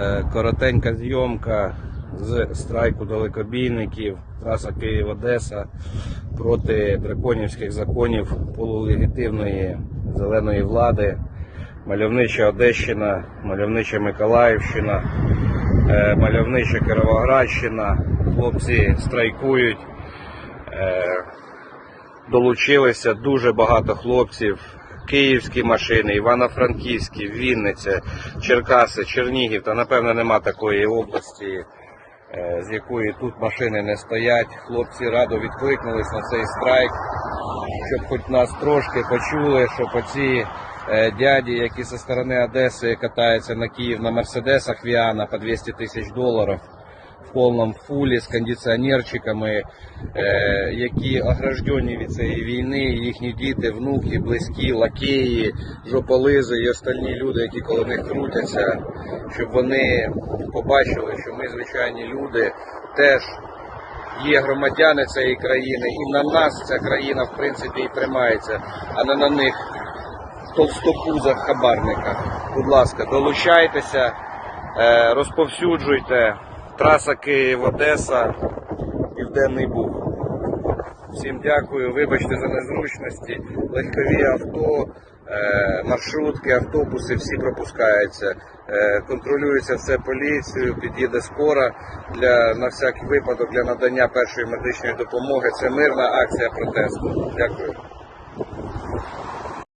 Е, Коротенька зйомка з страйку далекобійників, траса Київ-Одеса проти драконівських законів полулегітимної зеленої влади, мальовнича Одещина, мальовнича Миколаївщина, е, мальовнича Кіровоградщина. Хлопці страйкують. Е, долучилися дуже багато хлопців. Київські машини, Івано-Франківські, Вінниця, Черкаси, Чернігів. Та напевно нема такої області, е, з якої тут машини не стоять. Хлопці радо відкликнулись на цей страйк, щоб хоч нас трошки почули, щоб оці е, дяді, які зі сторони Одеси катаються на Київ на Мерседесах Віана по 200 тисяч доларів в повному фулі з кондиціонерчиками, е, які ограждені від цієї війни, їхні діти, внуки, близькі, лакеї, жополизи і остальні люди, які коло них крутяться, щоб вони побачили, що ми, звичайні люди, теж є громадяни цієї країни, і на нас ця країна в принципі і тримається, а не на них толстопузах хабарниках. Будь ласка, долучайтеся, е, розповсюджуйте. Траса Київ-Одеса, Південний Буг. Всім дякую, вибачте за незручності. Легкові авто, е, маршрутки, автобуси, всі пропускаються. Е, Контролюється все поліцією, під'їде скора для на всякий випадок для надання першої медичної допомоги. Це мирна акція протесту. Дякую.